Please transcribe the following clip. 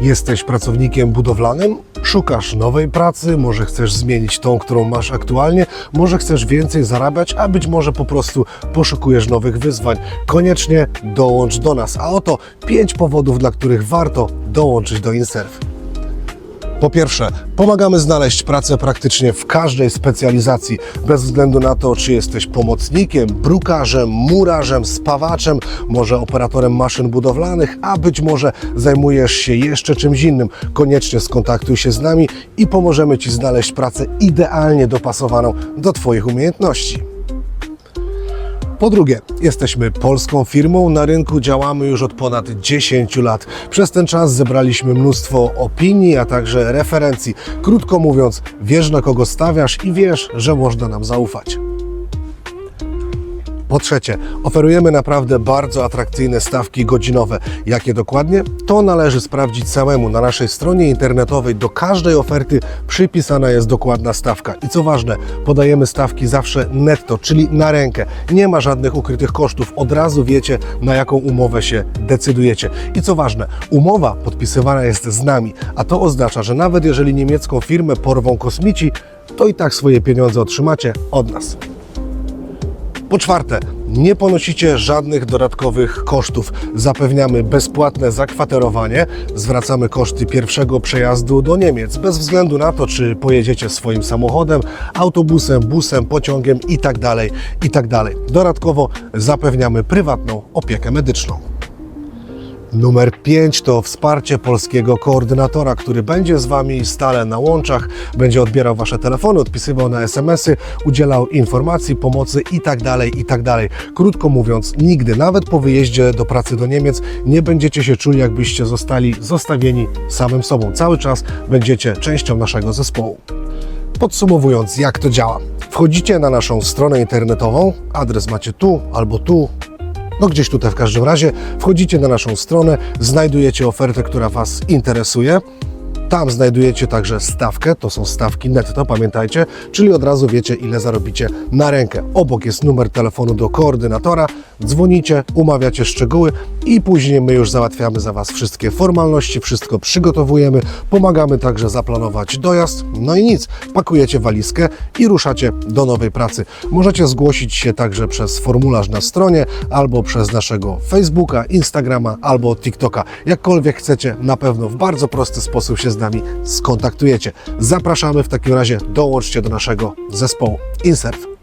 Jesteś pracownikiem budowlanym? Szukasz nowej pracy, może chcesz zmienić tą, którą masz aktualnie, może chcesz więcej zarabiać, a być może po prostu poszukujesz nowych wyzwań. Koniecznie dołącz do nas. A oto pięć powodów, dla których warto dołączyć do InServe. Po pierwsze, pomagamy znaleźć pracę praktycznie w każdej specjalizacji, bez względu na to, czy jesteś pomocnikiem, brukarzem, murarzem, spawaczem, może operatorem maszyn budowlanych, a być może zajmujesz się jeszcze czymś innym. Koniecznie skontaktuj się z nami i pomożemy Ci znaleźć pracę idealnie dopasowaną do Twoich umiejętności. Po drugie, jesteśmy polską firmą, na rynku działamy już od ponad 10 lat. Przez ten czas zebraliśmy mnóstwo opinii, a także referencji. Krótko mówiąc, wiesz na kogo stawiasz i wiesz, że można nam zaufać. Po trzecie, oferujemy naprawdę bardzo atrakcyjne stawki godzinowe. Jakie dokładnie? To należy sprawdzić samemu. Na naszej stronie internetowej do każdej oferty przypisana jest dokładna stawka. I co ważne, podajemy stawki zawsze netto, czyli na rękę. Nie ma żadnych ukrytych kosztów. Od razu wiecie, na jaką umowę się decydujecie. I co ważne, umowa podpisywana jest z nami, a to oznacza, że nawet jeżeli niemiecką firmę porwą kosmici, to i tak swoje pieniądze otrzymacie od nas. Po czwarte, nie ponosicie żadnych dodatkowych kosztów. Zapewniamy bezpłatne zakwaterowanie, zwracamy koszty pierwszego przejazdu do Niemiec, bez względu na to, czy pojedziecie swoim samochodem, autobusem, busem, pociągiem itd. itd. Dodatkowo zapewniamy prywatną opiekę medyczną. Numer 5 to wsparcie polskiego koordynatora, który będzie z Wami stale na łączach, będzie odbierał Wasze telefony, odpisywał na SMS-y, udzielał informacji, pomocy itd. itd. Krótko mówiąc, nigdy, nawet po wyjeździe do pracy do Niemiec, nie będziecie się czuli, jakbyście zostali zostawieni samym sobą. Cały czas będziecie częścią naszego zespołu. Podsumowując, jak to działa. Wchodzicie na naszą stronę internetową, adres macie tu albo tu, no gdzieś tutaj w każdym razie. Wchodzicie na naszą stronę, znajdujecie ofertę, która Was interesuje. Tam znajdujecie także stawkę, to są stawki netto, pamiętajcie, czyli od razu wiecie, ile zarobicie na rękę. Obok jest numer telefonu do koordynatora, dzwonicie, umawiacie szczegóły i później my już załatwiamy za Was wszystkie formalności, wszystko przygotowujemy, pomagamy także zaplanować dojazd. No i nic, pakujecie walizkę i ruszacie do nowej pracy. Możecie zgłosić się także przez formularz na stronie, albo przez naszego Facebooka, Instagrama, albo TikToka. Jakkolwiek chcecie, na pewno w bardzo prosty sposób się z nami skontaktujecie. Zapraszamy w takim razie, dołączcie do naszego zespołu InServe.